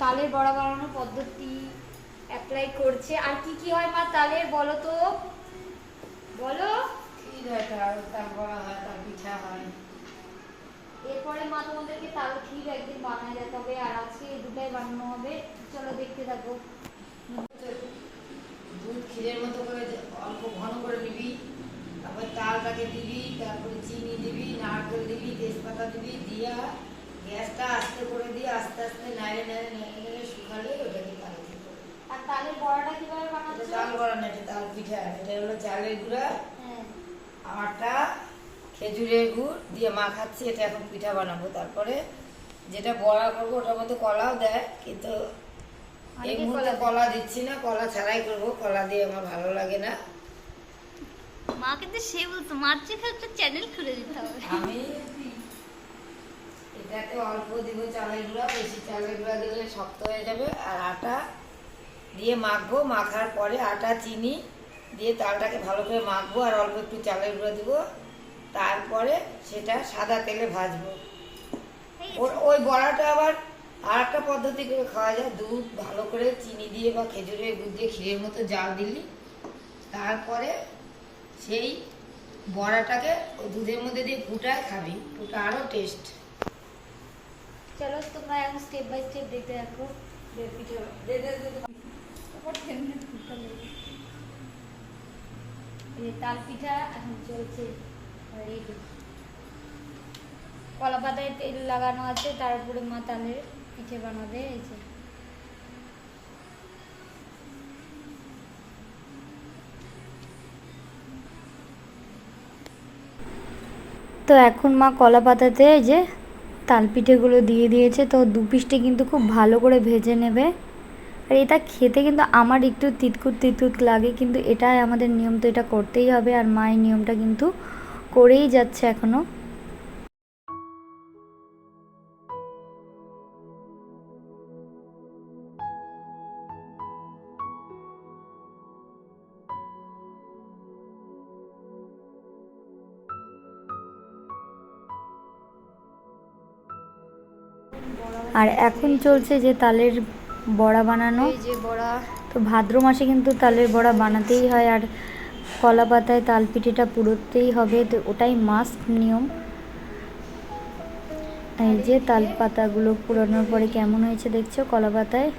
তালের বড়া বানানোর পদ্ধতি অ্যাপ্লাই করছে। আর কি কি হয় মা তালের বলো তো? বলো। এরপরে মা তোমাদেরকে তাল ক্ষীর একদিন বানায় যেতে হবে আর আজকে এই দুটাই বানানো হবে। চলো দেখতে থাকো। দুধ ক্ষীরের মতো করে অল্প ঘন করে নিবি তারপর তালটাকে দিবি তারপরে চিনি দিবি নারকেল দিবি তেজপাতা দিবি দিয়া গ্যাসটা আস্তে করে দিয়ে আস্তে আস্তে নাড়ে নাড়ে নেড়ে নেড়ে শুকালে ওটাকে তাল দিতে হবে। আর তালের বড়াটা কীভাবে বানাচ্ছো? তাল বড়া না এটা তাল পিঠা। এটা হলো চালের গুঁড়া হ্যাঁ। আটা খেজুরের গুড় দিয়ে মাখাচ্ছি এটা এখন পিঠা বানাবো। তারপরে যেটা বড়া করব ওটার মধ্যে কলাও দেয় কিন্তু এই মুহূর্তে কলা দিচ্ছি না কলা ছাড়াই করব। কলা দিয়ে আমার ভালো লাগে না। মা কিন্তু সে বলতো মার চেখে একটা চ্যানেল খুলে দিতে হবে। আমি এটাতে অল্প দিব চালের গুঁড়া বেশি চালের গুঁড়া দিলে শক্ত হয়ে যাবে। আর আটা দিয়ে মাখবো, মাখার পরে আটা, চিনি দিয়ে তালটাকে ভালো করে মাখবো আর অল্প একটু চালের গুঁড়া দিব। তারপরে সেটা সাদা তেলে ভাজবো। ওই বড়াটা আবার আর একটা পদ্ধতি করে খাওয়া যায়। দুধ ভালো করে চিনি দিয়ে বা খেজুরের গুড় দিয়ে ক্ষীরের মতো জাল দিলি। তারপরে সেই বড়াটাকে দুধের মধ্যে দিয়ে ফুটায় খাবি। ওটা আরও টেস্ট চলো তোমরা এখন স্টেপ বাই স্টেপ দেখতে থাকো তাল পিঠা এখন চলছে কলা পাতায় তেল লাগানো আছে তার উপরে মা তালের পিঠে বানাবে এই যে তো এখন মা কলা পাতাতে, এই যে তালগুলো দিয়ে দিয়েছে, তো দু পিসটি কিন্তু খুব ভালো করে ভেজে নেবে। আর এটা খেতে কিন্তু আমার একটু তিতকুট তিতকুত লাগে, কিন্তু এটাই আমাদের নিয়ম, তো এটা করতেই হবে। আর মায়ের নিয়মটা কিন্তু করেই যাচ্ছে এখনও। আর এখন চলছে যে তালের বড়া বানানো। যে বড়া। তো ভাদ্র মাসে কিন্তু তালের বড়া বানাতেই হয় আর কলা পাতায় তাল পিঠেটা পুরোতেই হবে। তো ওটাই মাস্ট নিয়ম। এই যে তাল পাতাগুলো পুরানোর পরে কেমন হয়েছে দেখছ কলা পাতায়?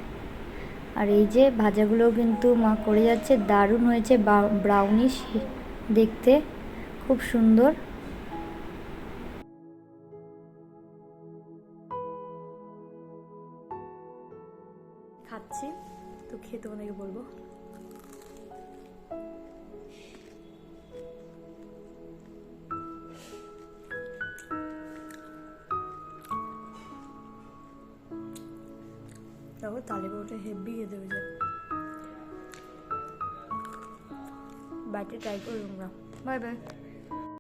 আর এই যে ভাজাগুলো কিন্তু মা করে যাচ্ছে। দারুণ হয়েছে ব্রাউনিশ দেখতে। খুব সুন্দর। খাচ্ছি, তো খেয়ে তোমাদেরকে বলব। দেখো তালে বড়টা হেভি খেতে হয়েছে বাড়িতে ট্রাই করুন না বাই বাই।